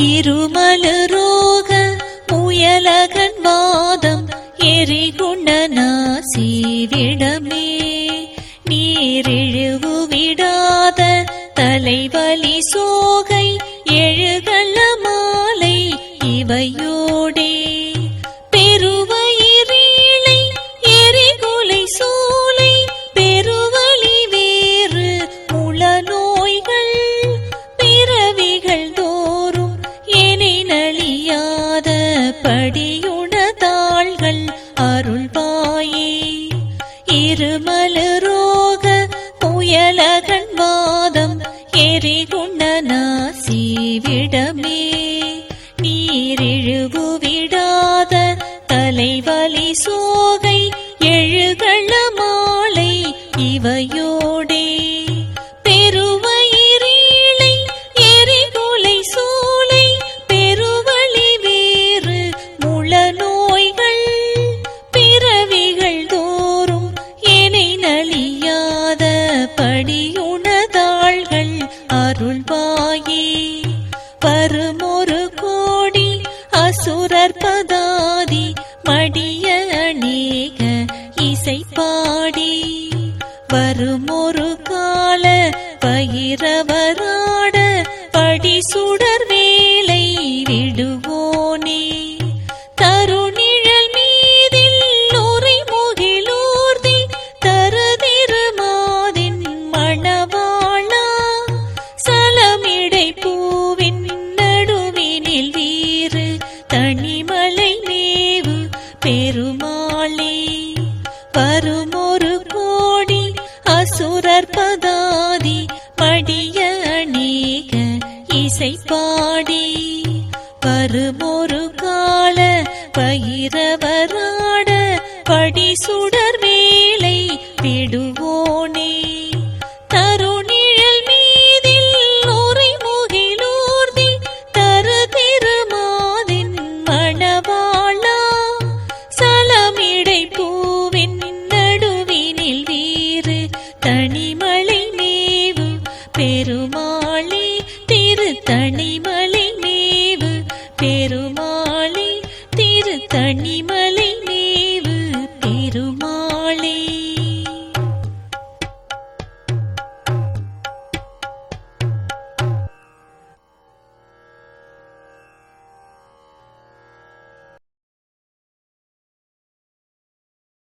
இருமலரோக முயலகன் வாதம் எரிகுணநாசி விடமே நீரிழிவு விடாத தலைவலி சோகை எழுகள்ள மாலை இவையோடே. அருள்வாயே இருமலரோக முயலகன் வாதம் எரிகுணநாசி விடமே நீரிழிவு அடியுணதாள்கள் அருள்வாயே. வருமொரு கோடி அசுரர் பதாதி மடிய அநேக இசை பாடி வருமொரு கால பயிரவராட படி சுடர்வே பெருமாளே வருமொரு கோடி அசுரர் பதாதி படிய அநேக இசை பாடி வருமொரு கால பயிரவராட படி சுடர் வேலை விடுவோனே. தனிமை